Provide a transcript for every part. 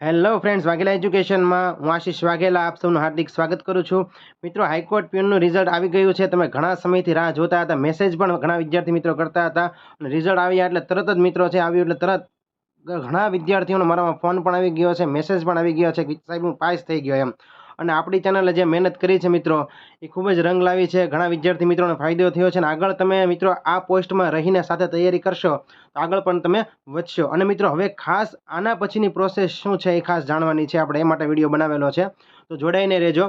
Hello friends Vaghela એજ્યુકેશનમાં હું આશીષ વાઘેલા આપ સૌનું હાર્દિક સ્વાગત કરું છું. મિત્રો, હાઈકોર્ટ પ્યુનનું રિઝલ્ટ આવી ગયું છે. તમે ઘણા સમયથી રાહ જોતા હતા. મેસેજ પણ ઘણા વિદ્યાર્થી મિત્રો કરતા હતા. અને રિઝલ્ટ આવ્યા એટલે તરત જ મિત્રો છે, આવ્યું એટલે તરત ઘણા વિદ્યાર્થીઓનો મારામાં ફોન પણ આવી ગયો છે. મેસેજ પણ આવી ગયો છે સાહેબ, હું પાસ થઈ ગયો એમ. અને આપણી ચેનલે જે મહેનત કરી છે મિત્રો, એ ખૂબ જ રંગ લાવી છે. ઘણા વિદ્યાર્થી મિત્રોને ફાયદો થયો છે અને આગળ તમે મિત્રો આ પોસ્ટમાં રહીને સાથે તૈયારી કરશો, તો આગળ પણ તમે વધશો. અને મિત્રો, હવે ખાસ આના પછીની પ્રોસેસ શું છે એ ખાસ જાણવાની છે. આપણે એ માટે વીડિયો બનાવેલો છે. તો જોડાઈને રહેજો.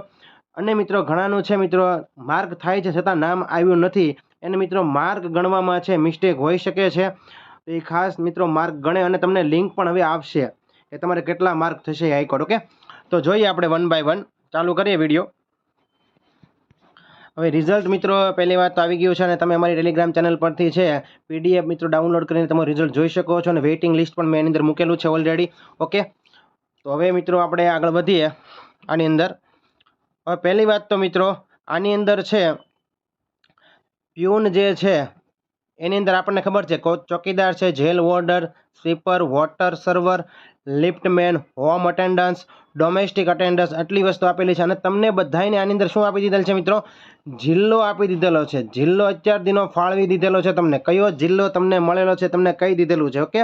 અને મિત્રો, ઘણાનું છે મિત્રો, માર્ક થાય છે છતાં નામ આવ્યું નથી. એને મિત્રો, માર્ક ગણવામાં છે મિસ્ટેક હોઈ શકે છે. તો એ ખાસ મિત્રો, માર્ક ગણે અને તમને લિંક પણ હવે આપશે કે તમારે કેટલા માર્ક થશે હાઈકોર્ટ, ઓકે? તો જોઈએ આપણે વન બાય વન ચાલુ કરીએ વીડિયો હવે રિઝલ્ટ મિત્રો, પહેલી વાત તો આવી ગયું છે અને તમે અમારી ટેલિગ્રામ ચેનલ પરથી છે પીડીએફ મિત્રો ડાઉનલોડ કરીને તમારું રિઝલ્ટ જોઈ શકો છો અને વેઇટિંગ લિસ્ટ પણ મેં એની અંદર મૂકેલું છે ઓલરેડી ઓકે તો હવે મિત્રો આપણે આગળ વધીએ આની અંદર. હવે પહેલી વાત તો મિત્રો, આની અંદર છે પ્યુન જે છે એની અંદર આપણને ખબર છે ચોકીદાર છે, jail warder, sweeper, water server, liftman, home attendance, domestic attendance, આટલી વસ્તુ આપેલી છે. અને તમને બધાને આની અંદર શું આપી દીધેલ છે મિત્રો? જિલ્લો આપી દીધેલો છે. જિલ્લો અત્યાર દિનો ફાળવી દીધેલો છે તમને. કયો જિલ્લો તમને મળેલો છે તમને કહી દીધેલું છે, ઓકે?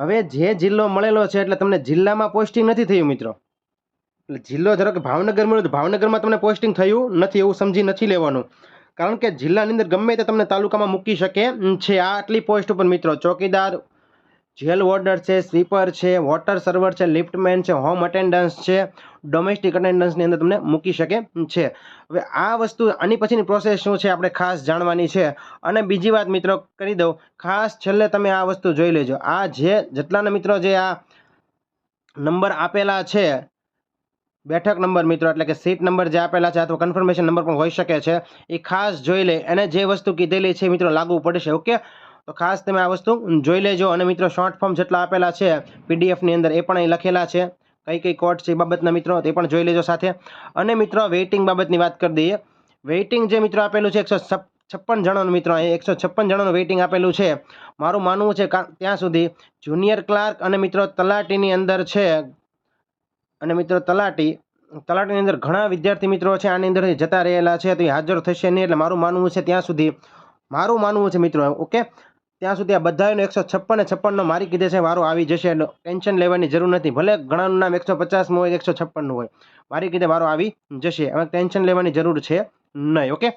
હવે જે જિલ્લો મળેલો છે એટલે તમને જિલ્લામાં પોસ્ટિંગ નથી થયું મિત્રો. જિલ્લો ધારો કે ભાવનગર મળ્યો તો ભાવનગરમાં તમને પોસ્ટિંગ થયું નથી એવું સમજી નથી લેવાનું. કારણ કે જિલ્લાની અંદર ગમે તે તમને તાલુકામાં મૂકી શકે. છે આ આટલી પોસ્ટ ઉપર મિત્રો, ચોકીદાર, જેલ વોર્ડર છે, સ્વીપર છે, વોટર સર્વર છે, લિફ્ટમેન છે, હોમ અટેન્ડન્સ છે ડોમેસ્ટિક અટેન્ડન્સની અંદર તમને મૂકી શકે. છે. હવે આ વસ્તુ, આની પછીની પ્રોસેસ શું છે આપણે ખાસ જાણવાની છે. અને બીજી વાત મિત્રો કરી દઉં, ખાસ છેલ્લે તમે આ વસ્તુ જોઈ લેજો. આ જે, જેટલાના મિત્રો જે આ નંબર આપેલા છે બેઠક નંબર મિત્રો, એટલે કે સીટ નંબર જે આપેલા છે અથવા કન્ફર્મેશન નંબર પણ હોઈ શકે છે. એ ખાસ જોઈ લે અને જે વસ્તુ કીધેલી છે મિત્રો લાગુ પડશે, ઓકે? તો ખાસ તમે આ વસ્તુ જોઈ લેજો, અને મિત્રો શોર્ટ ફોર્મ જેટલા આપેલા છે પીડીએફની અંદર એ પણ અહીં લખેલા છે. કઈ કઈ કોર્ટ છે એ બાબતના મિત્રો, તે પણ જોઈ લેજો સાથે. અને મિત્રો વેઇટિંગ બાબતની વાત કરી દઈએ. વેઇટિંગ જે મિત્રો આપેલું છે, એકસો છપ્પન જણાનું મિત્રો, અહીં એકસો છપ્પન જણાનું વેઇટિંગ આપેલું છે. મારું માનવું છે ત્યાં સુધી જુનિયર ક્લાર્ક અને મિત્રો તલાટીની અંદર છે અને મિત્રો તલાટી, તલાટીની અંદર ઘણા વિદ્યાર્થી મિત્રો છે, આની અંદર જતા રહેલા છે, તો એ હાજર થશે નહીં, એટલે મારું માનવું છે ત્યાં સુધી, મારું માનવું છે મિત્રો, ઓકે? ત્યાં સુધી આ બધાનો એકસો છપ્પન છપ્પનનો મારી કીધે છે વારો આવી જશે ટેન્શન લેવાની જરૂર નથી, ભલે ઘણાનું નામ એકસો પચાસનું હોય, એકસો છપ્પનનું હોય, મારી કીધે વારો આવી જશે હવે ટેન્શન લેવાની જરૂર છે નહીં, ઓકે?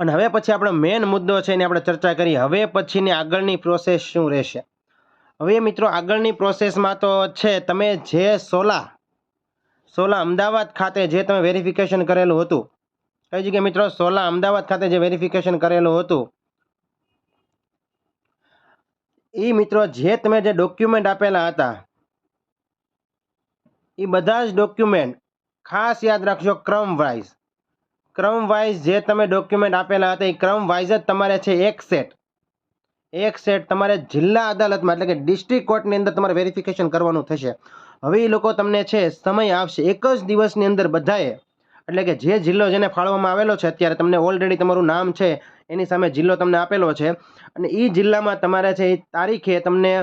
અને હવે પછી આપણો મેઇન મુદ્દો છે, એની આપણે ચર્ચા કરી, હવે પછીની આગળની પ્રોસેસ શું રહેશે? હવે મિત્રો આગળની પ્રોસેસમાં તો છે, તમે જે સોલા સોલા અમદાવાદ ખાતે જે તમે વેરિફિકેશન કરેલું હતું, કઈ જગ્યાએ મિત્રો? સોલા અમદાવાદ ખાતે જે વેરિફિકેશન કરેલું હતું એ મિત્રો જે તમે જે ડોક્યુમેન્ટ આપેલા હતા એ બધા જ ડોક્યુમેન્ટ ખાસ યાદ રાખજો ક્રમ વાઇઝ ક્રમ વાઇઝ જે તમે ડોક્યુમેન્ટ આપેલા હતા એ ક્રમ વાઇઝ જ તમારે છે એક સેટ એક સેટ તમારે જિલ્લા અદાલતમાં, એટલે કે ડિસ્ટ્રિક્ટ કોર્ટની અંદર તમારે વેરિફિકેશન કરવાનું થશે. હવે એ લોકો તમને છે, સમય આપશે. એક જ દિવસની અંદર બધાએ, એટલે કે જે જિલ્લો જેને ફાળવવામાં આવેલો છે, અત્યારે તમને ઓલરેડી તમારું નામ છે, એની સામે જિલ્લો તમને આપેલો છે. અને એ જિલ્લામાં તમારે છે એ તારીખે તમને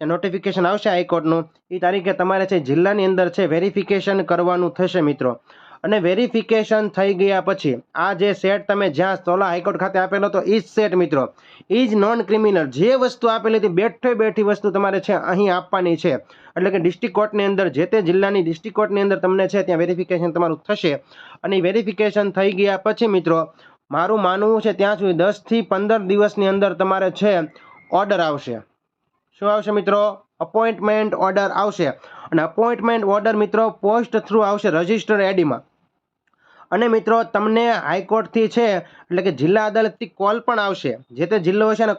નોટિફિકેશન આવશે હાઈકોર્ટનું. એ તારીખે તમારે છે, જિલ્લાની અંદર છે વેરિફિકેશન કરવાનું થશે મિત્રો. અને વેરિફિકેશન થઈ ગયા પછી, આ જે સેટ તમે જ્યાં સોલા હાઈકોર્ટ ખાતે આપેલો હતો એ જ સેટ મિત્રો. એ જ નોન ક્રિમિનલ જે વસ્તુ આપેલી હતી, બેઠે બેઠી વસ્તુ તમારે છે, અહીં આપવાની છે. એટલે કે ડિસ્ટ્રિક્ટ કોર્ટની અંદર, જે તે જિલ્લાની ડિસ્ટ્રિક્ટ કોર્ટની અંદર તમને છે, ત્યાં વેરિફિકેશન તમારું થશે. અને વેરિફિકેશન થઈ ગયા પછી મિત્રો, મારું માનવું છે, ત્યાં સુધી દસથી પંદર દિવસની અંદર તમારે છે ઓર્ડર આવશે. શું આવશે મિત્રો? અપોઇન્ટમેન્ટ ઓર્ડર આવશે. અને અપોઇન્ટમેન્ટ ઓર્ડર મિત્રો પોસ્ટ થ્રુ આવશે રજિસ્ટર એડીમાં અને મિત્રો તમને હાઈકોર્ટથી છે, એટલે કે જિલ્લા અદાલતથી કોલ પણ આવશે. જે તે જિલ્લો હશે ને,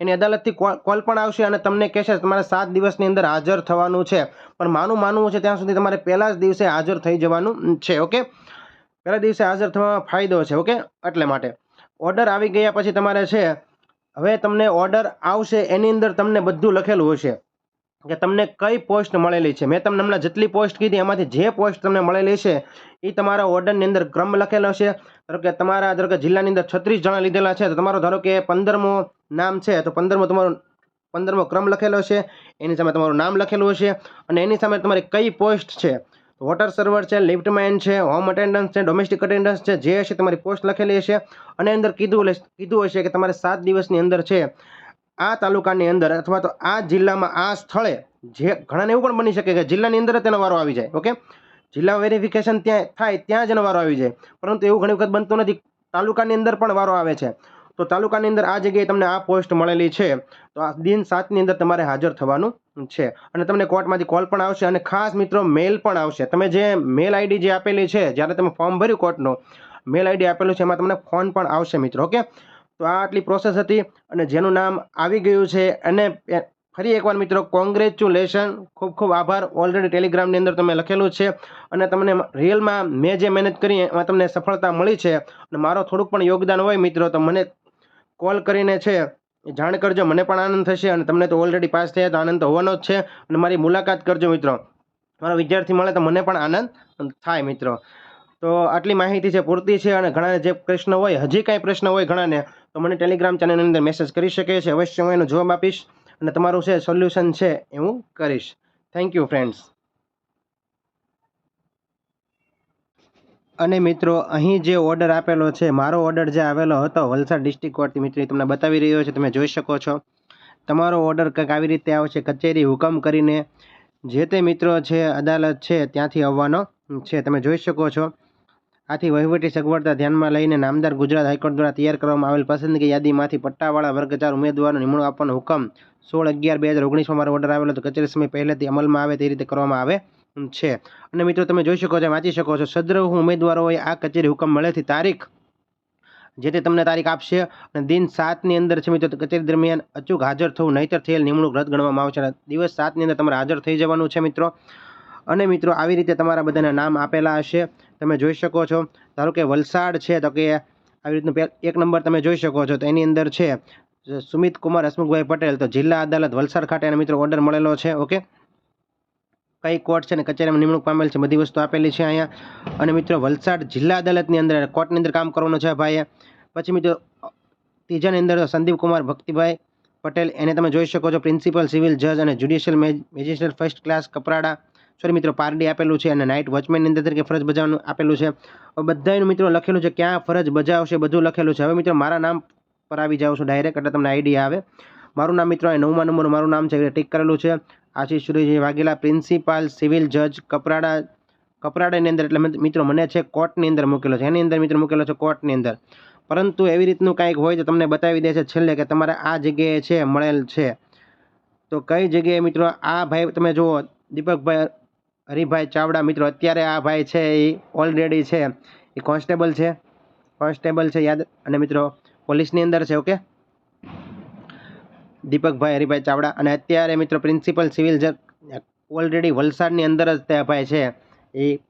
એની અદાલતથી કોલ પણ આવશે અને તમને કહેશે તમારે સાત દિવસની અંદર હાજર થવાનું છે. પણ માનું માનવું છે ત્યાં સુધી તમારે પહેલા જ દિવસે હાજર થઈ જવાનું છે, ઓકે? પહેલા દિવસે હાજર થવામાં ફાયદો છે, ઓકે? એટલે માટે. ઓર્ડર આવી ગયા પછી તમારે છે, હવે તમને ઓર્ડર આવશે એની અંદર તમને બધું લખેલું હશે. કે તમને કઈ પોસ્ટ મળેલી છે? મેં તમને હમણાં જેટલી પોસ્ટ કીધી, એમાંથી જે પોસ્ટ તમને મળેલી છે એ તમારા ઓર્ડરની અંદર ક્રમ લખેલો છે. ધારો કે તમારા, ધારો કે જિલ્લાની અંદર છત્રીસ જણા લીધેલા છે, તો તમારો ધારો કે પંદરમો નામ છે, તો પંદરમો તમારું, પંદરમો ક્રમ લખેલો છે, એની સામે તમારું નામ લખેલું હશે, અને એની સામે તમારી કઈ પોસ્ટ છે? વોટર સર્વર છે લિફ્ટમેન છે, હોમ અટેન્ડન્સ છે, ડોમેસ્ટિક અટેન્ડન્સ છે, જે હશે તમારી પોસ્ટ લખેલી હશે, અને અંદર કીધું કીધું હશે કે તમારે સાત દિવસની અંદર છે આ તાલુકાની અંદર અથવા તો આ જિલ્લામાં આ સ્થળે જે ઘણાને એવું પણ બની શકે કે જિલ્લાની અંદર જ તેનો વારો આવી જાય ઓકે જિલ્લા વેરિફિકેશન ત્યાં થાય, ત્યાં જ એનો વારો આવી જાય. પરંતુ એવું ઘણી વખત બનતું નથી. તાલુકાની અંદર પણ વારો આવે છે. તો તાલુકાની અંદર આ જગ્યાએ તમને આ પોસ્ટ મળેલી છે. તો આ દિન સાતની અંદર તમારે હાજર થવાનું છે. અને તમને કોર્ટમાંથી કોલ પણ આવશે અને ખાસ મિત્રો મેલ પણ આવશે. તમે જે મેલ આઈડી જે આપેલી છે, જ્યારે તમે ફોર્મ ભર્યું કોર્ટનું મેલ આઈડી આપેલું છે, એમાં તમને ફોન પણ આવશે મિત્રો ઓકે તો આ આટલી પ્રોસેસ હતી અને જેનું નામ આવી ગયું છે. અને ફરી એકવાર મિત્રો કોંગ્રેચ્યુલેશન ખૂબ ખૂબ આભાર. ઓલરેડી ટેલિગ્રામની અંદર તમે લખેલું છે. અને તમને રિયલમાં મેં જે મહેનત કરી એમાં તમને સફળતા મળી છે. અને મારો થોડુંક પણ યોગદાન હોય મિત્રો, તો મને કોલ કરીને છે જાણ કરજો. મને પણ આનંદ થશે અને તમને તો ઓલરેડી પાસ થયા, તો આનંદ તો હોવાનો જ છે. અને મારી મુલાકાત કરજો મિત્રો. મારો વિદ્યાર્થી મળે તો મને પણ આનંદ થાય મિત્રો. તો આટલી માહિતી છે, પૂરતી છે અને ઘણાને જે પ્રશ્ન હોય, હજી કાંઈ પ્રશ્ન હોય ઘણાને તો મને ટેલિગ્રામ ચેનલની અંદર મેસેજ કરી શકે છે, અવશ્ય હું એનો જવાબ આપીશ અને તમારું છે સોલ્યુશન છે એ હું કરીશ. થેન્ક યુ ફ્રેન્ડ્સ અને મિત્રો, અહીં જે ઓર્ડર આપેલો છે, મારો ઓર્ડર જે આવેલો હતો, વલસાડ ડિસ્ટ્રિક્ટ કોર્ટથી મિત્રો તમને બતાવી રહ્યો છે, તમે જોઈ શકો છો. તમારો ઓર્ડર કંઈક આવી રીતે આવશે, કચેરી હુકમ કરીને. જે તે મિત્રો છે, અદાલત છે, ત્યાંથી આવવાનો છે, તમે જોઈ શકો છો. આથી વહીવટી સગવડતા ધ્યાનમાં લઈને નામદાર ગુજરાત હાઈકોર્ટ દ્વારા તૈયાર કરવામાં આવેલ પસંદગી યાદીમાંથી પટ્ટાવાળા વર્ગ ચાર ઉમેદવારનો નિમણૂક આપવાનો હુકમ સોળ અગિયાર બે હજાર ઓગણીસમાં મારો ઓર્ડર આવેલો તો કચેરી સમય પહેલેથી અમલમાં આવે તે રીતે કરવામાં આવે છે. અને મિત્રો, તમે જોઈ શકો છો, વાંચી શકો છો, સદ્રહ ઉમેદવારોએ આ કચેરી હુકમ મળેથી તારીખ જે તે તમને તારીખ આપશે અને દિન સાતની અંદર છે મિત્રો કચેરી દરમિયાન અચૂક હાજર થવું નહીતર થયેલ નિમણૂક રદ ગણવામાં આવશે દિવસ સાતની અંદર તમારે હાજર થઈ જવાનું છે મિત્રો. અને મિત્રો આવી રીતે તમારા બધાના નામ આપેલા હશે. તમે જોઈ શકો છો. ધારો કે વલસાડ છે, તો કે આવી રીતનું એક નંબર તમે જોઈ શકો છો. તો એની અંદર છે સુમિત કુમાર હસમુખભાઈ પટેલ. તો જિલ્લા અદાલત વલસાડ ખાતે એને મિત્રો ઓર્ડર મળેલો છે, ઓકે? કઈ કોર્ટ છે ને કચેરીમાં નિમણૂક પામેલ છે, બધી વસ્તુ આપેલી છે અહીંયા. અને મિત્રો વલસાડ જિલ્લા અદાલતની અંદર કોર્ટની અંદર કામ કરવાનું છે ભાઈએ. પછી મિત્રો, ત્રીજાની અંદર સંદીપ કુમાર ભક્તિભાઈ પટેલ. એને તમે જોઈ શકો છો, પ્રિન્સિપલ, સિવિલ જજ અને judicial magistrate, first class, Kaprada. Sorry મિત્રો, પારડી આપેલું છે અને નાઇટ વોચમેનની અંદર તરીકે ફરજ બજાવવાનું આપેલું છે. બધાનું મિત્રો લખેલું છે ક્યાં ફરજ બજાવશે, બધું લખેલું છે. હવે મિત્રો, મારા નામ પર આવી જાઉં છું ડાયરેક્ટ એટલે તમને આઈડિયા આવે. મારું નામ મિત્રો અહીં નવમા નંબરનું મારું નામ છે ટીક કરેલું છે. આશીષ સુરેશજી વાઘેલા, પ્રિન્સિપાલ, સિવિલ જજ, કપરાડા, કપરાડાની અંદર, એટલે મિત્રો, મને છે કોર્ટની અંદર મૂકેલો છે. એની અંદર મિત્રો મૂકેલો છે કોર્ટની અંદર. પરંતુ એવી રીતનું કાંઈક હોય તો તમને બતાવી દે છે છેલ્લે કે તમારે આ જગ્યાએ છે, મળેલ છે. તો કઈ જગ્યાએ મિત્રો, આ ભાઈ, તમે જુઓ, દીપકભાઈ હરિભાઈ ચાવડા મિત્રો, અત્યારે આ ભાઈ છે એ ઓલરેડી છે. એ કોન્સ્ટેબલ છે. કોન્સ્ટેબલ છે, યાદ, અને મિત્રો પોલીસની અંદર છે ઓકે દીપકભાઈ, હરિભાઈ ચાવડા, અને અત્યારે મિત્રો પ્રિન્સિપલ સિવિલ જજ ઓલરેડી વલસાડની અંદર જ તે ભાઈ છે, એ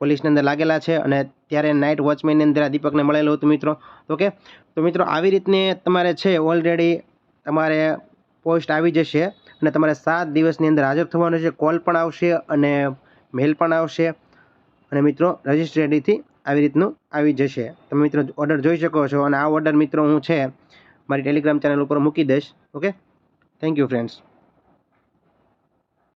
પોલીસની અંદર લાગેલા છે, અને ત્યારે નાઇટ વોચમેનની અંદર આ દીપકને મળેલું હતું મિત્રો ઓકે તો મિત્રો આવી રીતની તમારે છે ઓલરેડી તમારે પોસ્ટ આવી જશે. અને તમારે સાત દિવસની અંદર હાજર થવાનું છે, કોલ પણ આવશે અને મેલ પણ આવશે. અને મિત્રો રજિસ્ટ્રેડીથી આવી રીતનું આવી જશે. તમે મિત્રો ઓર્ડર જોઈ શકો છો અને આ ઓર્ડર મિત્રો હું છે, મારી ટેલિગ્રામ ચેનલ ઉપર મૂકી દઈશ. Okay thank you friends